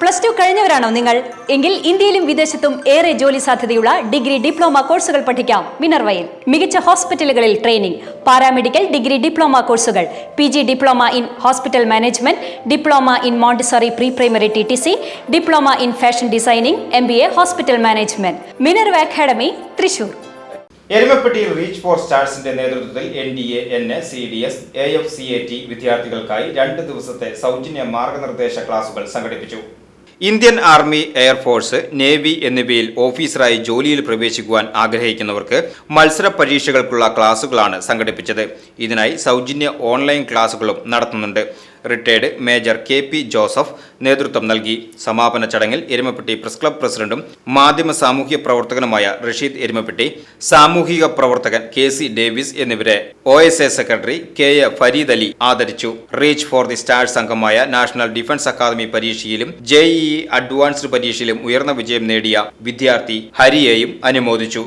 Plus two കഴിഞ്ഞവരാണോ നിങ്ങൾ? എങ്കിൽ ഇന്ത്യയിലും വിദേശത്തും ഏറെ ജോലി സാധ്യതയുള്ള ഡിഗ്രി ഡിപ്ലോമ കോഴ്സുകൾ പഠിക്കാം. മിനർവയിൽ മികച്ച ഹോസ്പിറ്റലുകളിൽ ട്രെയിനിംഗ് പാരാമെഡിക്കൽ ഡിഗ്രി ഡിപ്ലോമ കോഴ്സുകൾ P G diploma in hospital management diploma in montessori pre primary T T C diploma in fashion designing M B A hospital management. Minerva Academy Thrissur. Erumapetty reach for സ്റ്റാർസിന്റെ നേതൃത്വത്തിൽ N D A N A C D S A F C A T വിദ്യാർത്ഥികൾക്കായി രണ്ട് ദിവസത്തെ സൗജന്യ മാർഗനിർദ്ദേശ ക്ലാസുകൾ സംഘടിപ്പിച്ചു. Indian army air force navy എന്നിവയിൽ ഓഫീസറായി ജോലിയിൽ പ്രവേശിക്കുവാൻ ആഗ്രഹിക്കുന്നവർക്ക് മത്സര പരീക്ഷകൾക്കുള്ള ക്ലാസുകളാണ് സംഘടിപ്പിച്ചത്. ഇതിനായി സൗജന്യ ഓൺലൈൻ ക്ലാസുകളും നടത്തുന്നുണ്ട്. Retired major K P Joseph നേതൃത്വം നൽകി. സമാപന ചടങ്ങിൽ എരുമപ്പെട്ടി പ്രസ് ക്ലബ് പ്രസിഡന്റും മാധ്യമ സാമൂഹ്യ പ്രവർത്തകനുമായ റഷീദ് എരുമപ്പെട്ടി സാമൂഹിക പ്രവർത്തകൻ കെ സി ഡേവിസ് എന്നിവരെ O S A secretary K A Fareed Ali ആദരിച്ചു. റീച്ച് ഫോർ ദി സ്റ്റാർസ് അംഗമായ നാഷണൽ ഡിഫൻസ് അക്കാദമി പരീക്ഷയിലും ജെഇഇ അഡ്വാൻസ്ഡ് പരീക്ഷയിലും ഉയർന്ന വിജയം നേടിയ വിദ്യാർത്ഥി ഹരിയെയും അനുമോദിച്ചു.